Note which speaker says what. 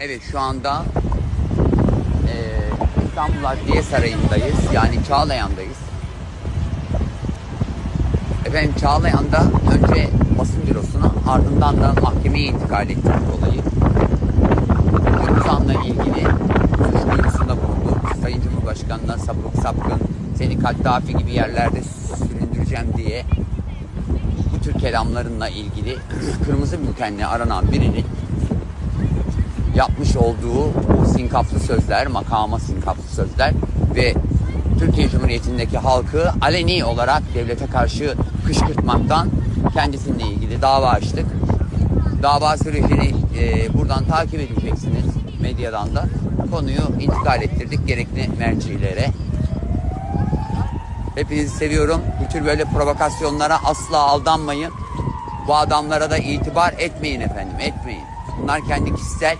Speaker 1: Evet şu anda eee İstanbul Adliye Sarayı'ndayız. Yani Çağlayan'dayız. Efendim Çağlayan'da önce basın bürosuna ardından da mahkemeye intikal ettik olayı. Kırmızan'la ilgili suç duyurusunda bulundu. Sayın Cumhurbaşkanı'na sapık sapkın seni Kaddafi gibi yerlerde süründüreceğim diye bu tür kelamlarınla ilgili kırmızı bültenle aranan birinin yapmış olduğu sinkaflı sözler, makama sinkaflı sözler ve Türkiye Cumhuriyeti'ndeki halkı aleni olarak devlete karşı kışkırtmaktan kendisiyle ilgili dava açtık. Dava sürecini e, buradan takip edeceksiniz medyadan da. Konuyu intikal ettirdik gerekli mercilere. Hepinizi seviyorum. Bu tür böyle provokasyonlara asla aldanmayın. Bu adamlara da itibar etmeyin efendim, etmeyin. Bunlar kendi kişisel